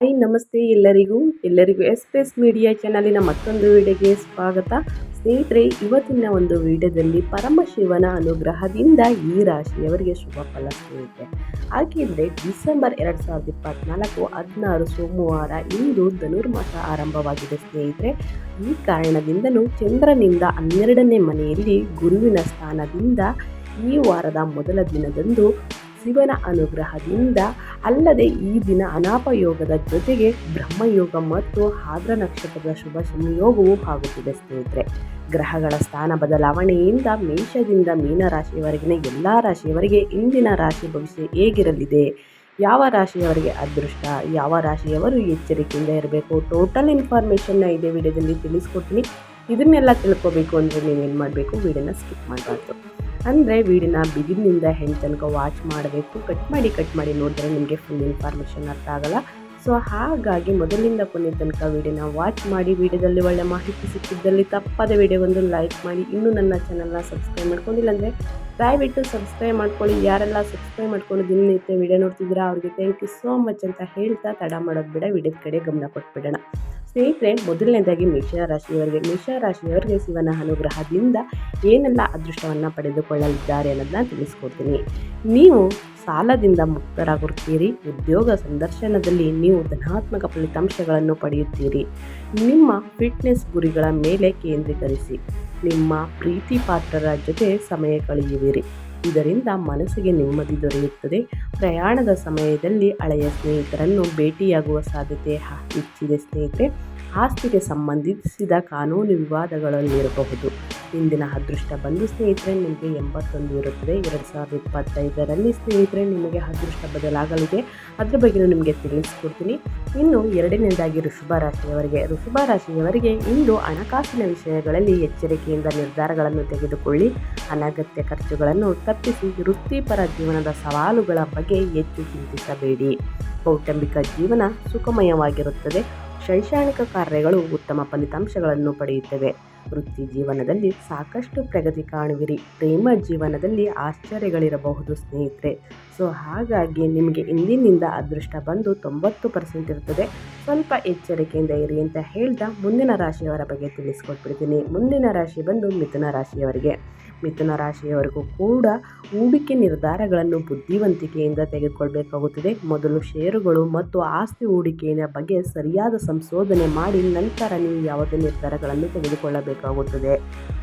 Hi, ನಮಸ್ತೆ ಎಲ್ಲರಿಗೂ. ಎಲ್ಲರಿಗೂ ಎಸ್ ಎಸ್ ಮೀಡಿಯಾ ಚಾನಲಿನ ಮತ್ತೊಂದು ವಿಡಿಯೋಗೆ ಸ್ವಾಗತ. ಸ್ನೇಹಿತರೆ, ಇವತ್ತಿನ ಒಂದು ವಿಡಿಯೋದಲ್ಲಿ ಪರಮಶಿವನ ಅನುಗ್ರಹದಿಂದ ಈ ರಾಶಿಯವರಿಗೆ ಶುಭ ಫಲ ಸಿಗುತ್ತೆ ಹಾಗಿದ್ರೆ ಡಿಸೆಂಬರ್ ಎರಡು ಸಾವಿರದ ಇಪ್ಪತ್ನಾಲ್ಕು ಹದಿನಾರು ಸೋಮವಾರ ಇಂದು ಧನುರ್ಮಾಸ ಆರಂಭವಾಗಿದೆ ಸ್ನೇಹಿತರೆ. ಈ ಕಾರಣದಿಂದಲೂ ಚಂದ್ರನಿಂದ ಹನ್ನೆರಡನೇ ಮನೆಯಲ್ಲಿ ಗುರುವಿನ ಸ್ಥಾನದಿಂದ ಈ ವಾರದ ಮೊದಲ ದಿನದಂದು ಶಿವನ ಅನುಗ್ರಹದಿಂದ ಅಲ್ಲದೆ ಈ ದಿನ ಅನಾಪಯೋಗದ ಜೊತೆಗೆ ಬ್ರಹ್ಮಯೋಗ ಮತ್ತು ಹಾದ್ರ ನಕ್ಷತ್ರದ ಶುಭ ಸಂಯೋಗವೂ ಆಗುತ್ತಿದೆ ಸ್ನೇಹಿತರೆ. ಗ್ರಹಗಳ ಸ್ಥಾನ ಬದಲಾವಣೆಯಿಂದ ಮೇಷದಿಂದ ಮೀನರಾಶಿಯವರೆಗಿನ ಎಲ್ಲ ರಾಶಿಯವರಿಗೆ ಇಂದಿನ ರಾಶಿ ಭವಿಷ್ಯ ಹೇಗಿರಲಿದೆ? ಯಾವ ರಾಶಿಯವರಿಗೆ ಅದೃಷ್ಟ? ಯಾವ ರಾಶಿಯವರು ಎಚ್ಚರಿಕೆಯಿಂದ ಇರಬೇಕು? ಟೋಟಲ್ ಇನ್ಫಾರ್ಮೇಷನ್ನ ಇದೇ ವಿಡಿಯೋದಲ್ಲಿ ತಿಳಿಸ್ಕೊಡ್ತೀನಿ. ಇದನ್ನೆಲ್ಲ ತಿಳ್ಕೊಬೇಕು ಅಂದರೆ ನೀವೇನು ಮಾಡಬೇಕು? ವಿಡಿಯೋನ ಸ್ಕಿಪ್ ಮಾಡಬಾರ್ದು. ಅಂದರೆ ವೀಡಿಯೋನ ಬಿಗಿನಿಂದ ಹೆಣ್ಣು ತನಕ ವಾಚ್ ಮಾಡಬೇಕು. ಕಟ್ ಮಾಡಿ ಕಟ್ ಮಾಡಿ ನೋಡಿದ್ರೆ ನಿಮಗೆ ಫುಲ್ ಇನ್ಫಾರ್ಮೇಷನ್ ಅರ್ಥ ಆಗಲ್ಲ. ಸೊ ಹಾಗಾಗಿ ಮೊದಲಿಂದ ಕೊನೆ ತನಕ ವೀಡಿಯೋನ ವಾಚ್ ಮಾಡಿ, ವೀಡಿಯೋದಲ್ಲಿ ಒಳ್ಳೆ ಮಾಹಿತಿ ಸಿಕ್ಕಿದ್ದಲ್ಲಿ ತಪ್ಪದ ಒಂದು ಲೈಕ್ ಮಾಡಿ. ಇನ್ನೂ ನನ್ನ ಚಾನಲ್ನ ಸಬ್ಸ್ಕ್ರೈಬ್ ಮಾಡ್ಕೊಂಡಿಲ್ಲ ಅಂದರೆ ದಯವಿಟ್ಟು ಸಬ್ಸ್ಕ್ರೈಬ್ ಮಾಡ್ಕೊಳ್ಳಿ. ಯಾರೆಲ್ಲ ಸಬ್ಸ್ಕ್ರೈಬ್ ಮಾಡ್ಕೊಂಡು ದಿನನಿತ್ಯ ವೀಡಿಯೋ ನೋಡ್ತಿದ್ದೀರಾ, ಅವ್ರಿಗೆ ಥ್ಯಾಂಕ್ ಯು ಸೋ ಮಚ್ ಅಂತ ಹೇಳ್ತಾ ತಡ ಮಾಡೋದು ಬಿಡ, ವೀಡಿಯೋದ ಕಡೆ ಗಮನ ಕೊಟ್ಬಿಡೋಣ. ಸ್ನೇಹಿತರೆ, ಮೊದಲನೇದಾಗಿ ಮೇಷರಾಶಿಯವರಿಗೆ ಮೇಷರಾಶಿಯವರಿಗೆ ಶಿವನ ಅನುಗ್ರಹದಿಂದ ಏನೆಲ್ಲ ಅದೃಷ್ಟವನ್ನು ಪಡೆದುಕೊಳ್ಳಲಿದ್ದಾರೆ ಅನ್ನೋದನ್ನ ತಿಳಿಸ್ಕೊಡ್ತೀನಿ. ನೀವು ಸಾಲದಿಂದ ಮುಕ್ತರಾಗುತ್ತೀರಿ ಉದ್ಯೋಗ ಸಂದರ್ಶನದಲ್ಲಿ ನೀವು ಧನಾತ್ಮಕ ಫಲಿತಾಂಶಗಳನ್ನು ಪಡೆಯುತ್ತೀರಿ. ನಿಮ್ಮ ಫಿಟ್ನೆಸ್ ಗುರಿಗಳ ಮೇಲೆ ಕೇಂದ್ರೀಕರಿಸಿ, ನಿಮ್ಮ ಪ್ರೀತಿ ಪಾತ್ರರ ಜೊತೆ ಸಮಯ ಕಳೆಯುವಿರಿ. ಇದರಿಂದ ಮನಸ್ಸಿಗೆ ನೆಮ್ಮದಿ ದೊರೆಯುತ್ತದೆ. ಪ್ರಯಾಣದ ಸಮಯದಲ್ಲಿ ಹಳೆಯ ಸ್ನೇಹಿತರನ್ನು ಭೇಟಿಯಾಗುವ ಸಾಧ್ಯತೆ ಹೆಚ್ಚಿದೆ ಸ್ನೇಹಿತರೆ. ಆಸ್ತಿಗೆ ಸಂಬಂಧಿಸಿದ ಕಾನೂನು ವಿವಾದಗಳಲ್ಲಿರಬಹುದು. ಇಂದಿನ ಅದೃಷ್ಟ ಬಂದು ಸ್ನೇಹಿತರೆ, ನಿಮಗೆ ಎಂಬತ್ತೊಂದು ಇರುತ್ತದೆ. ಎರಡು ಸಾವಿರದ ಇಪ್ಪತ್ತೈದರಲ್ಲಿ ಸ್ನೇಹಿತರೆ, ನಿಮಗೆ ಅದೃಷ್ಟ ಬದಲಾಗಲಿದೆ. ಅದರ ಬಗ್ಗೆ ನಿಮಗೆ ತಿಳಿಸ್ಕೊಡ್ತೀನಿ. ಇನ್ನು ಎರಡನೇದಾಗಿ ಋಷಭ ರಾಶಿಯವರಿಗೆ ಋಷಭ ರಾಶಿಯವರಿಗೆ ಇಂದು ಹಣಕಾಸಿನ ವಿಷಯಗಳಲ್ಲಿ ಎಚ್ಚರಿಕೆಯಿಂದ ನಿರ್ಧಾರಗಳನ್ನು ತೆಗೆದುಕೊಳ್ಳಿ. ಅನಗತ್ಯ ಖರ್ಚುಗಳನ್ನು ತಪ್ಪಿಸಿ ವೃತ್ತಿಪರ ಜೀವನದ ಸವಾಲುಗಳ ಬಗ್ಗೆ ಹೆಚ್ಚು ಚಿಂತಿಸಬೇಡಿ. ಕೌಟುಂಬಿಕ ಜೀವನ ಸುಖಮಯವಾಗಿರುತ್ತದೆ. ಶೈಕ್ಷಣಿಕ ಕಾರ್ಯಗಳು ಉತ್ತಮ ಫಲಿತಾಂಶಗಳನ್ನು ಪಡೆಯುತ್ತವೆ. ವೃತ್ತಿ ಜೀವನದಲ್ಲಿ ಸಾಕಷ್ಟು ಪ್ರಗತಿ ಕಾಣುವಿರಿ. ಪ್ರೇಮ ಜೀವನದಲ್ಲಿ ಆಶ್ಚರ್ಯಗಳಿರಬಹುದು ಸ್ನೇಹಿತರೆ. ಸೊ, ಹಾಗಾಗಿ ನಿಮಗೆ ಇಂದಿನಿಂದ ಅದೃಷ್ಟ ಬಂದು ತೊಂಬತ್ತು ಪರ್ಸೆಂಟ್ ಇರ್ತದೆ. ಸ್ವಲ್ಪ ಎಚ್ಚರಿಕೆಯಿಂದ ಇರಿ ಅಂತ ಹೇಳ್ತಾ ಮುಂದಿನ ರಾಶಿಯವರ ಬಗ್ಗೆ ತಿಳಿಸ್ಕೊಟ್ಬಿಡ್ತೀನಿ. ಮುಂದಿನ ರಾಶಿ ಬಂದು ಮಿಥುನ ರಾಶಿಯವರಿಗೆ. ಮಿಥುನ ರಾಶಿಯವರೆಗೂ ಕೂಡ ಹೂಡಿಕೆ ನಿರ್ಧಾರಗಳನ್ನು ಬುದ್ಧಿವಂತಿಕೆಯಿಂದ ತೆಗೆದುಕೊಳ್ಬೇಕಾಗುತ್ತದೆ. ಮೊದಲು ಷೇರುಗಳು ಮತ್ತು ಆಸ್ತಿ ಹೂಡಿಕೆಯ ಬಗ್ಗೆ ಸರಿಯಾದ ಸಂಶೋಧನೆ ಮಾಡಿ ನಂತರ ನೀವು ಯಾವುದೇ ನಿರ್ಧಾರಗಳನ್ನು ತೆಗೆದುಕೊಳ್ಳಬೇಕಾಗುತ್ತದೆ.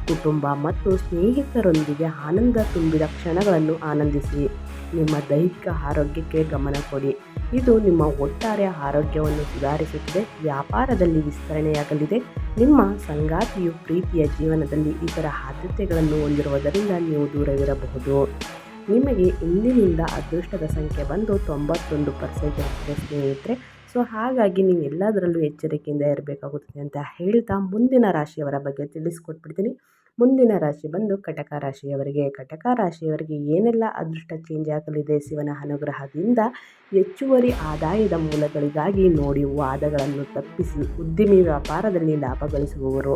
ಕುಟುಂಬ ಮತ್ತು ಸ್ನೇಹಿತರೊಂದಿಗೆ ಆನಂದ ತುಂಬಿದ ಕ್ಷಣಗಳನ್ನು ಆನಂದಿಸಿ. ನಿಮ್ಮ ದೈಹಿಕ ಆರೋಗ್ಯಕ್ಕೆ ಗಮನ ಕೊಡಿ. ಇದು ನಿಮ್ಮ ಒಟ್ಟಾರೆ ಆರೋಗ್ಯವನ್ನು ಸುಧಾರಿಸುತ್ತದೆ. ವ್ಯಾಪಾರದಲ್ಲಿ ವಿಸ್ತರಣೆಯಾಗಲಿದೆ. ನಿಮ್ಮ ಸಂಗಾತಿಯು ಪ್ರೀತಿಯ ಜೀವನದಲ್ಲಿ ಇತರ ಆದ್ಯತೆಗಳನ್ನು ಹೊಂದಿರುವುದರಿಂದ ನೀವು ದೂರವಿರಬಹುದು. ನಿಮಗೆ ಇಂದಿನಿಂದ ಅದೃಷ್ಟದ ಸಂಖ್ಯೆ ಬಂದು ತೊಂಬತ್ತೊಂದು ಪರ್ಸೆಂಟ್ ಇರ್ತದೆ ಸ್ನೇಹಿತರೆ. ಸೊ, ಹಾಗಾಗಿ ನೀವು ಎಲ್ಲದರಲ್ಲೂ ಎಚ್ಚರಿಕೆಯಿಂದ ಇರಬೇಕಾಗುತ್ತದೆ ಅಂತ ಹೇಳ್ತಾ ಮುಂದಿನ ರಾಶಿಯವರ ಬಗ್ಗೆ ತಿಳಿಸ್ಕೊಟ್ಬಿಡ್ತೀನಿ. ಮುಂದಿನ ರಾಶಿ ಬಂದು ಕಟಕ ರಾಶಿಯವರಿಗೆ. ಕಟಕ ರಾಶಿಯವರಿಗೆ ಏನೆಲ್ಲ ಅದೃಷ್ಟ ಚೇಂಜ್ ಆಗಲಿದೆ? ಶಿವನ ಅನುಗ್ರಹದಿಂದ ಹೆಚ್ಚುವರಿ ಆದಾಯದ ಮೂಲಗಳಿಗಾಗಿ ನೋಡಿ ವಾದಗಳನ್ನು ತಪ್ಪಿಸಿ ಉದ್ದಿಮೆ ವ್ಯಾಪಾರದಲ್ಲಿ ಲಾಭ ಗಳಿಸುವವರು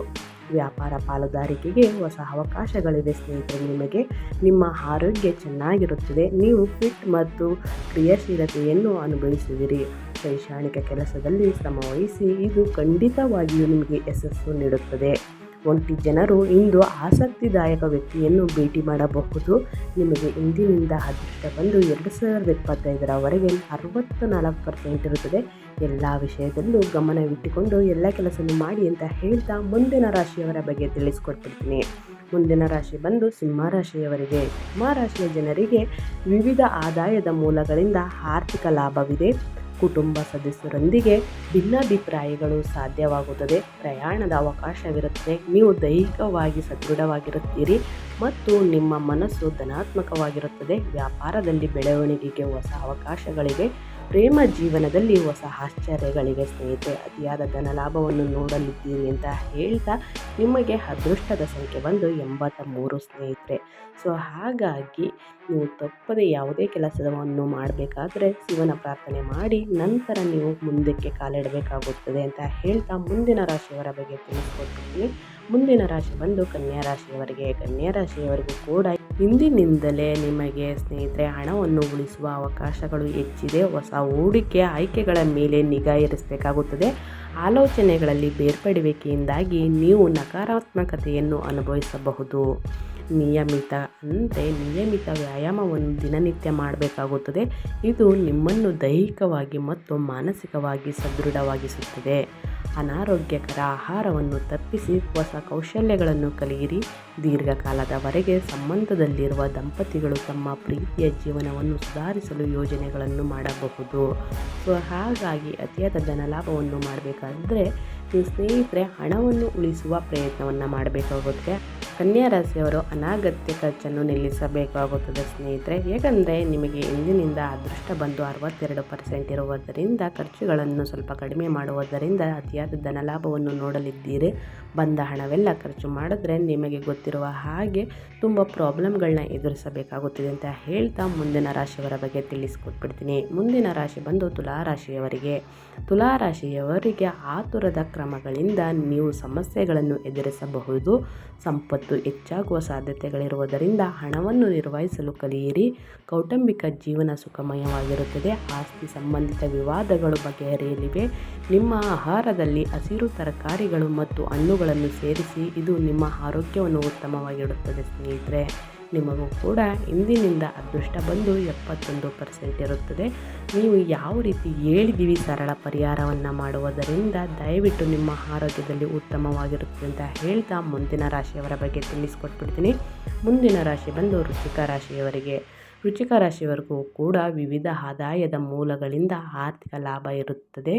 ವ್ಯಾಪಾರ ಪಾಲುದಾರಿಕೆಗೆ ಹೊಸ ಅವಕಾಶಗಳಿವೆ ಸ್ನೇಹಿತರೆ. ನಿಮಗೆ ನಿಮ್ಮ ಆರೋಗ್ಯ ಚೆನ್ನಾಗಿರುತ್ತದೆ. ನೀವು ಫಿಟ್ ಮತ್ತು ಕ್ರಿಯಾಶೀಲತೆಯನ್ನು ಅನುಭವಿಸುವಿರಿ. ಶೈಕ್ಷಣಿಕ ಕೆಲಸದಲ್ಲಿ ಶ್ರಮವಹಿಸಿ ಇದು ಖಂಡಿತವಾಗಿಯೂ ನಿಮಗೆ ಯಶಸ್ಸು ನೀಡುತ್ತದೆ. ಒಂಟಿ ಜನರು ಇಂದು ಆಸಕ್ತಿದಾಯಕ ವ್ಯಕ್ತಿಯನ್ನು ಭೇಟಿ ಮಾಡಬಹುದು. ನಿಮಗೆ ಇಂದಿನಿಂದ ಅದೃಷ್ಟ ಬಂದು ಎರಡು ಸಾವಿರದ ಇಪ್ಪತ್ತೈದರವರೆಗೆ ಅರವತ್ತು ನಾಲ್ಕು ಪರ್ಸೆಂಟ್ ಇರುತ್ತದೆ. ಎಲ್ಲ ವಿಷಯದಲ್ಲೂ ಗಮನವಿಟ್ಟುಕೊಂಡು ಎಲ್ಲ ಕೆಲಸವನ್ನು ಮಾಡಿ ಅಂತ ಹೇಳ್ತಾ ಮುಂದಿನ ರಾಶಿಯವರ ಬಗ್ಗೆ ತಿಳಿಸ್ಕೊಡ್ತಿರ್ತೀನಿ ಮುಂದಿನ ರಾಶಿ ಬಂದು ಸಿಂಹ ರಾಶಿಯವರಿಗೆ ಸಿಂಹ ರಾಶಿಯ ಜನರಿಗೆ ವಿವಿಧ ಆದಾಯದ ಮೂಲಗಳಿಂದ ಆರ್ಥಿಕ ಲಾಭವಿದೆ. ಕುಟುಂಬ ಸದಸ್ಯರೊಂದಿಗೆ ಭಿನ್ನಾಭಿಪ್ರಾಯಗಳು ಸಾಧ್ಯವಾಗುತ್ತದೆ. ಪ್ರಯಾಣದ ಅವಕಾಶವಿರುತ್ತದೆ. ನೀವು ದೈಹಿಕವಾಗಿ ಸದೃಢವಾಗಿರುತ್ತೀರಿ ಮತ್ತು ನಿಮ್ಮ ಮನಸ್ಸು ಧನಾತ್ಮಕವಾಗಿರುತ್ತದೆ. ವ್ಯಾಪಾರದಲ್ಲಿ ಬೆಳವಣಿಗೆಗೆ ಹೊಸ ಅವಕಾಶಗಳಿವೆ ಪ್ರೇಮ ಜೀವನದಲ್ಲಿ ಹೊಸ ಆಶ್ಚರ್ಯಗಳಿವೆ ಸ್ನೇಹಿತರೆ. ಅತಿಯಾದ ಧನ ಲಾಭವನ್ನು ನೋಡಲಿದ್ದೀರಿ ಅಂತ ಹೇಳ್ತಾ ನಿಮಗೆ ಅದೃಷ್ಟದ ಸಂಖ್ಯೆ ಬಂದು ಎಂಬತ್ತ ಮೂರು ಸ್ನೇಹಿತರೆ. ಸೊ ಹಾಗಾಗಿ ನೀವು ತಪ್ಪದೆ ಯಾವುದೇ ಕೆಲಸವನ್ನು ಮಾಡಬೇಕಾದ್ರೆ ಶಿವನ ಪ್ರಾರ್ಥನೆ ಮಾಡಿ, ನಂತರ ನೀವು ಮುಂದಕ್ಕೆ ಕಾಲಿಡಬೇಕಾಗುತ್ತದೆ ಅಂತ ಹೇಳ್ತಾ ಮುಂದಿನ ರಾಶಿಯವರ ಬಗ್ಗೆ ತಿಳಿಸ್ಕೊಡ್ತೀನಿ. ಮುಂದಿನ ರಾಶಿ ಬಂದು ಕನ್ಯಾ ರಾಶಿಯವರಿಗೆ, ಕನ್ಯಾ ರಾಶಿಯವರಿಗೂ ಕೂಡ ಹಿಂದಿನಿಂದಲೇ ನಿಮಗೆ ಸ್ನೇಹಿತರೆ ಹಣವನ್ನು ಉಳಿಸುವ ಅವಕಾಶಗಳು ಹೆಚ್ಚಿದೆ. ಹೊಸ ಹೂಡಿಕೆ ಆಯ್ಕೆಗಳ ಮೇಲೆ ನಿಗಾ ಇರಿಸಬೇಕಾಗುತ್ತದೆ. ಆಲೋಚನೆಗಳಲ್ಲಿ ಬೇರ್ಪಡುವಿಕೆಯಿಂದಾಗಿ ನೀವು ನಕಾರಾತ್ಮಕತೆಯನ್ನು ಅನುಭವಿಸಬಹುದು. ನಿಯಮಿತ ಅಂದರೆ ನಿಯಮಿತ ವ್ಯಾಯಾಮವನ್ನು ದಿನನಿತ್ಯ ಮಾಡಬೇಕಾಗುತ್ತದೆ. ಇದು ನಿಮ್ಮನ್ನು ದೈಹಿಕವಾಗಿ ಮತ್ತು ಮಾನಸಿಕವಾಗಿ ಸದೃಢವಾಗಿಸುತ್ತದೆ. ಅನಾರೋಗ್ಯಕರ ಆಹಾರವನ್ನು ತಪ್ಪಿಸಿ ಹೊಸ ಕೌಶಲ್ಯಗಳನ್ನು ಕಲಿಯಿರಿ. ದೀರ್ಘಕಾಲದವರೆಗೆ ಸಂಬಂಧದಲ್ಲಿರುವ ದಂಪತಿಗಳು ತಮ್ಮ ಪ್ರೀತಿಯ ಜೀವನವನ್ನು ಸುಧಾರಿಸಲು ಯೋಜನೆಗಳನ್ನು ಮಾಡಬಹುದು. ಸೊ, ಹಾಗಾಗಿ ಅತಿಯಾದ ಧನಲಾಭವನ್ನು ಮಾಡಬೇಕಾದ್ರೆ ಸ್ನೇಹಿತರೆ ಹಣವನ್ನು ಉಳಿಸುವ ಪ್ರಯತ್ನವನ್ನು ಮಾಡಬೇಕಾಗುತ್ತೆ. ಕನ್ಯಾ ರಾಶಿಯವರು ಅನಾಗತ್ಯ ಖರ್ಚನ್ನು ನಿಲ್ಲಿಸಬೇಕಾಗುತ್ತದೆ ಸ್ನೇಹಿತರೆ. ಏಕೆಂದರೆ ನಿಮಗೆ ಇಂದಿನಿಂದ ಅದೃಷ್ಟ ಬಂದು ಅರವತ್ತೆರಡು ಪರ್ಸೆಂಟ್ ಇರುವುದರಿಂದ, ಖರ್ಚುಗಳನ್ನು ಸ್ವಲ್ಪ ಕಡಿಮೆ ಮಾಡುವುದರಿಂದ ಅತಿಯಾದ ಧನಲಾಭವನ್ನು ನೋಡಲಿದ್ದೀರಿ. ಬಂದ ಹಣವೆಲ್ಲ ಖರ್ಚು ಮಾಡಿದ್ರೆ ನಿಮಗೆ ಗೊತ್ತಿರುವ ಹಾಗೆ ತುಂಬ ಪ್ರಾಬ್ಲಮ್ಗಳನ್ನ ಎದುರಿಸಬೇಕಾಗುತ್ತದೆ ಅಂತ ಹೇಳ್ತಾ ಮುಂದಿನ ರಾಶಿಯವರ ಬಗ್ಗೆ ತಿಳಿಸ್ಕೊಟ್ಬಿಡ್ತೀನಿ. ಮುಂದಿನ ರಾಶಿ ಬಂದು ತುಲಾ ರಾಶಿಯವರಿಗೆ ತುಲಾ ರಾಶಿಯವರಿಗೆ ಆತುರದ ಕ್ರಮಗಳಿಂದ ನೀವು ಸಮಸ್ಯೆಗಳನ್ನು ಎದುರಿಸಬಹುದು. ಸಂಪತ್ತು ಹೆಚ್ಚಾಗುವ ಸಾಧ್ಯತೆಗಳಿರುವುದರಿಂದ ಹಣವನ್ನು ನಿರ್ವಹಿಸಲು ಕಲಿಯಿರಿ. ಕೌಟುಂಬಿಕ ಜೀವನ ಸುಖಮಯವಾಗಿರುತ್ತದೆ. ಆಸ್ತಿ ಸಂಬಂಧಿತ ವಿವಾದಗಳು ಬಗೆಹರಿಯಲಿವೆ. ನಿಮ್ಮ ಆಹಾರದಲ್ಲಿ ಹಸಿರು ತರಕಾರಿಗಳು ಮತ್ತು ಹಣ್ಣುಗಳನ್ನು ಸೇರಿಸಿ ಇದು ನಿಮ್ಮ ಆರೋಗ್ಯವನ್ನು ಉತ್ತಮವಾಗಿಡುತ್ತದೆ ಸ್ನೇಹಿತರೆ. ನಿಮಗೂ ಕೂಡ ಇಂದಿನಿಂದ ಅದೃಷ್ಟ ಬಂದು ಎಪ್ಪತ್ತೊಂದು ಪರ್ಸೆಂಟ್ ಇರುತ್ತದೆ. ನೀವು ಯಾವ ರೀತಿ ಹೇಳಿದ್ದೀವಿ ಸರಳ ಪರಿಹಾರವನ್ನು ಮಾಡುವುದರಿಂದ ದಯವಿಟ್ಟು ನಿಮ್ಮ ಆರೋಗ್ಯದಲ್ಲಿ ಉತ್ತಮವಾಗಿರುತ್ತದೆ ಅಂತ ಹೇಳ್ತಾ ಮುಂದಿನ ರಾಶಿಯವರ ಬಗ್ಗೆ ತಿಳಿಸ್ಕೊಟ್ಬಿಡ್ತೀನಿ. ಮುಂದಿನ ರಾಶಿ ಬಂದು ವೃಶ್ಚಿಕ ರಾಶಿಯವರಿಗೆ ವೃಶ್ಚಿಕ ಕೂಡ ವಿವಿಧ ಆದಾಯದ ಮೂಲಗಳಿಂದ ಆರ್ಥಿಕ ಲಾಭ ಇರುತ್ತದೆ.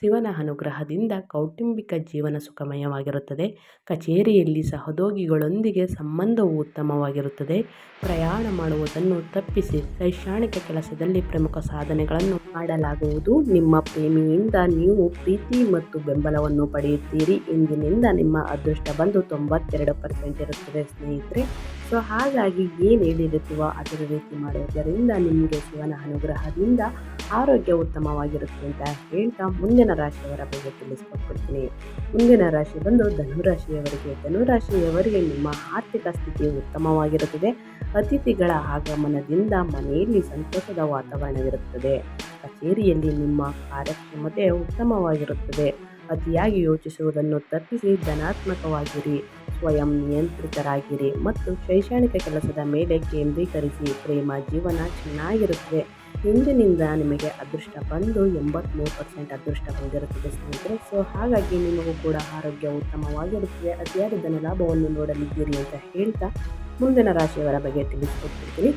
ಶಿವನ ಅನುಗ್ರಹದಿಂದ ಕೌಟುಂಬಿಕ ಜೀವನ ಸುಖಮಯವಾಗಿರುತ್ತದೆ. ಕಚೇರಿಯಲ್ಲಿ ಸಹೋದ್ಯೋಗಿಗಳೊಂದಿಗೆ ಸಂಬಂಧವು ಉತ್ತಮವಾಗಿರುತ್ತದೆ. ಪ್ರಯಾಣ ಮಾಡುವುದನ್ನು ತಪ್ಪಿಸಿ ಶೈಕ್ಷಣಿಕ ಕೆಲಸದಲ್ಲಿ ಪ್ರಮುಖ ಸಾಧನೆಗಳನ್ನು ಮಾಡಲಾಗುವುದು. ನಿಮ್ಮ ಪ್ರೇಮಿಯಿಂದ ನೀವು ಪ್ರೀತಿ ಮತ್ತು ಬೆಂಬಲವನ್ನು ಪಡೆಯುತ್ತೀರಿ ಇಂದಿನಿಂದ ನಿಮ್ಮ ಅದೃಷ್ಟ ಬಂದು ತೊಂಬತ್ತೆರಡು ಪರ್ಸೆಂಟ್ ಇರುತ್ತದೆ ಸ್ನೇಹಿತರೆ. ಸೊ ಹಾಗಾಗಿ ಏನು ಹೇಳಿರುತ್ತೀವೋ ಅದರ ರೀತಿ ಮಾಡುವುದರಿಂದ ನಿಮಗೆ ಶಿವನ ಅನುಗ್ರಹದಿಂದ ಆರೋಗ್ಯ ಉತ್ತಮವಾಗಿರುತ್ತೆ ಅಂತ ಹೇಳ್ತಾ ಮುಂದಿನ ರಾಶಿಯವರ ಬಗ್ಗೆ ತಿಳಿಸ್ಕೊಟ್ಬಿಡ್ತೀನಿ. ಮುಂದಿನ ರಾಶಿ ಬಂದು ಧನುರಾಶಿಯವರಿಗೆ. ಧನುರಾಶಿಯವರಿಗೆ ನಿಮ್ಮ ಆರ್ಥಿಕ ಸ್ಥಿತಿ ಉತ್ತಮವಾಗಿರುತ್ತದೆ. ಅತಿಥಿಗಳ ಆಗಮನದಿಂದ ಮನೆಯಲ್ಲಿ ಸಂತೋಷದ ವಾತಾವರಣವಿರುತ್ತದೆ. ಕಚೇರಿಯಲ್ಲಿ ನಿಮ್ಮ ಕಾರ್ಯಕ್ಷಮತೆ ಉತ್ತಮವಾಗಿರುತ್ತದೆ. ಅತಿಯಾಗಿ ಯೋಚಿಸುವುದನ್ನು ತಪ್ಪಿಸಿ ಧನಾತ್ಮಕವಾಗಿರಿ. ಸ್ವಯಂ ನಿಯಂತ್ರಿತರಾಗಿರಿ ಮತ್ತು ಶೈಕ್ಷಣಿಕ ಕೆಲಸದ ಮೇಲೆ ಕೇಂದ್ರೀಕರಿಸಿ ಪ್ರೇಮ, ಜೀವನ ಚೆನ್ನಾಗಿರುತ್ತದೆ. ಇಂದಿನಿಂದ ನಿಮಗೆ ಅದೃಷ್ಟ ಬಂದು ಎಂಬತ್ತ್ಮೂರು ಪರ್ಸೆಂಟ್ ಅದೃಷ್ಟ ಬಂದಿರುತ್ತದೆ ಸ್ನೇಹಿತರೆ. ಸೊ ಹಾಗಾಗಿ ನಿಮಗೂ ಕೂಡ ಆರೋಗ್ಯ ಉತ್ತಮವಾಗಿರುತ್ತದೆ. ಅತಿಯಾದ ಧನ ಲಾಭವನ್ನು ನೋಡಲಿದ್ದೀರಿ ಅಂತ ಹೇಳ್ತಾ ಮುಂದಿನ ರಾಶಿಯವರ ಬಗ್ಗೆ ತಿಳಿಸ್ಕೊಡ್ತಿರ್ತೀನಿ.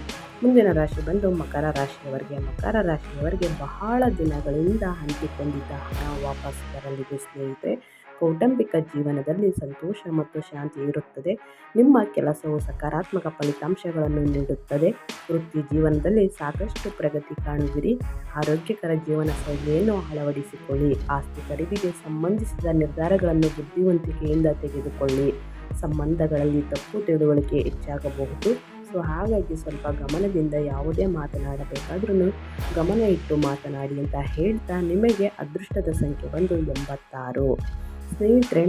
ಮುಂದಿನ ರಾಶಿ ಬಂದು ಮಕರ ರಾಶಿಯವರಿಗೆ ಮಕರ ರಾಶಿಯವರಿಗೆ ಬಹಳ ದಿನಗಳಿಂದ ಹಂಚಿಕೊಂಡಿದ್ದ ಹಣ ವಾಪಸ್ ಬರಲಿದೆ ಸ್ನೇಹಿತರೆ. ಕೌಟುಂಬಿಕ ಜೀವನದಲ್ಲಿ ಸಂತೋಷ ಮತ್ತು ಶಾಂತಿ ಇರುತ್ತದೆ. ನಿಮ್ಮ ಕೆಲಸವು ಸಕಾರಾತ್ಮಕ ಫಲಿತಾಂಶಗಳನ್ನು ನೀಡುತ್ತದೆ. ವೃತ್ತಿ ಜೀವನದಲ್ಲಿ ಸಾಕಷ್ಟು ಪ್ರಗತಿ ಕಾಣುವಿರಿ. ಆರೋಗ್ಯಕರ ಜೀವನ ಶೈಲಿಯನ್ನು ಅಳವಡಿಸಿಕೊಳ್ಳಿ. ಆಸ್ತಿ ಖರೀದಿಗೆ ಸಂಬಂಧಿಸಿದ ನಿರ್ಧಾರಗಳನ್ನು ಬುದ್ಧಿವಂತಿಕೆಯಿಂದ ತೆಗೆದುಕೊಳ್ಳಿ. ಸಂಬಂಧಗಳಲ್ಲಿ ತಪ್ಪು ತಿಳುವಳಿಕೆ ಹೆಚ್ಚಾಗಬಹುದು. ಸೊ, ಹಾಗಾಗಿ ಸ್ವಲ್ಪ ಗಮನದಿಂದ ಯಾವುದೇ ಮಾತನಾಡಬೇಕಾದ್ರೂ ಗಮನ ಇಟ್ಟು ಮಾತನಾಡಿ ಅಂತ ಹೇಳ್ತಾ ನಿಮಗೆ ಅದೃಷ್ಟದ ಸಂಖ್ಯೆ ಬಂದು ಎಂಬತ್ತಾರು. ಸ್ನೇಹಿತರೆ,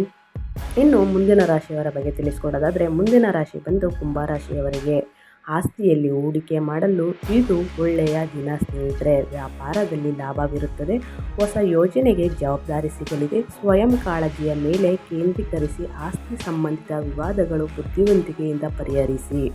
ಇನ್ನು ಮುಂದಿನ ರಾಶಿಯವರ ಬಗ್ಗೆ ತಿಳಿಸ್ಕೊಡೋದಾದರೆ, ಮುಂದಿನ ರಾಶಿ ಬಂದು ಕುಂಭರಾಶಿಯವರಿಗೆ ಆಸ್ತಿಯಲ್ಲಿ ಹೂಡಿಕೆ ಮಾಡಲು ಇದು ಒಳ್ಳೆಯ ದಿನ ಸ್ನೇಹಿತರೆ. ವ್ಯಾಪಾರದಲ್ಲಿ ಲಾಭವಿರುತ್ತದೆ. ಹೊಸ ಯೋಜನೆಗೆ ಜವಾಬ್ದಾರಿ ಸಿಗಲಿದೆ. ಸ್ವಯಂ ಕಾಳಜಿಯ ಮೇಲೆ ಕೇಂದ್ರೀಕರಿಸಿ ಆಸ್ತಿ ಸಂಬಂಧಿತ ವಿವಾದಗಳು ಬುದ್ಧಿವಂತಿಕೆಯಿಂದ ಪರಿಹರಿಸಿ.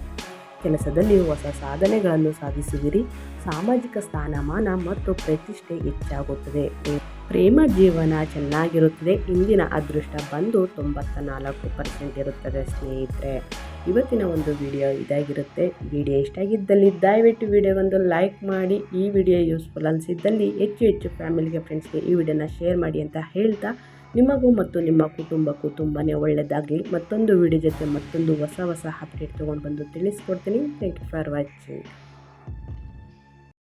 ಕೆಲಸದಲ್ಲಿ ಹೊಸ ಸಾಧನೆಗಳನ್ನು ಸಾಧಿಸುವಿರಿ. ಸಾಮಾಜಿಕ ಸ್ಥಾನಮಾನ ಮತ್ತು ಪ್ರತಿಷ್ಠೆ ಹೆಚ್ಚಾಗುತ್ತದೆ. ಪ್ರೇಮ ಜೀವನ ಚೆನ್ನಾಗಿರುತ್ತದೆ. ಇಂದಿನ ಅದೃಷ್ಟ ಬಂದು ತೊಂಬತ್ತ ನಾಲ್ಕು ಪರ್ಸೆಂಟ್ ಇರುತ್ತದೆ ಸ್ನೇಹಿತರೆ. ಇವತ್ತಿನ ಒಂದು ವಿಡಿಯೋ ಇದಾಗಿರುತ್ತೆ. ವಿಡಿಯೋ ಇಷ್ಟ ಆಗಿದ್ದಲ್ಲಿ ದಯವಿಟ್ಟು ವಿಡಿಯೋಗೊಂದು ಲೈಕ್ ಮಾಡಿ. ಈ ವಿಡಿಯೋ ಯೂಸ್ಫುಲ್ ಅನಿಸಿದ್ದಲ್ಲಿ ಹೆಚ್ಚು ಹೆಚ್ಚು ಫ್ಯಾಮಿಲಿಗೆ, ಫ್ರೆಂಡ್ಸ್ಗೆ ಈ ವಿಡಿಯೋನ ಶೇರ್ ಮಾಡಿ ಅಂತ ಹೇಳ್ತಾ, ನಿಮಗೂ ಮತ್ತು ನಿಮ್ಮ ಕುಟುಂಬಕ್ಕೂ ತುಂಬಾ ಒಳ್ಳೆಯದಾಗಲಿ ಮತ್ತೊಂದು ವಿಡಿಯೋ ಜೊತೆ ಮತ್ತೊಂದು ಹೊಸ ಹೊಸ ಅಪ್ಡೇಟ್ ತೊಗೊಂಡು ಬಂದು ತಿಳಿಸ್ಕೊಡ್ತೀನಿ. Thank you for watching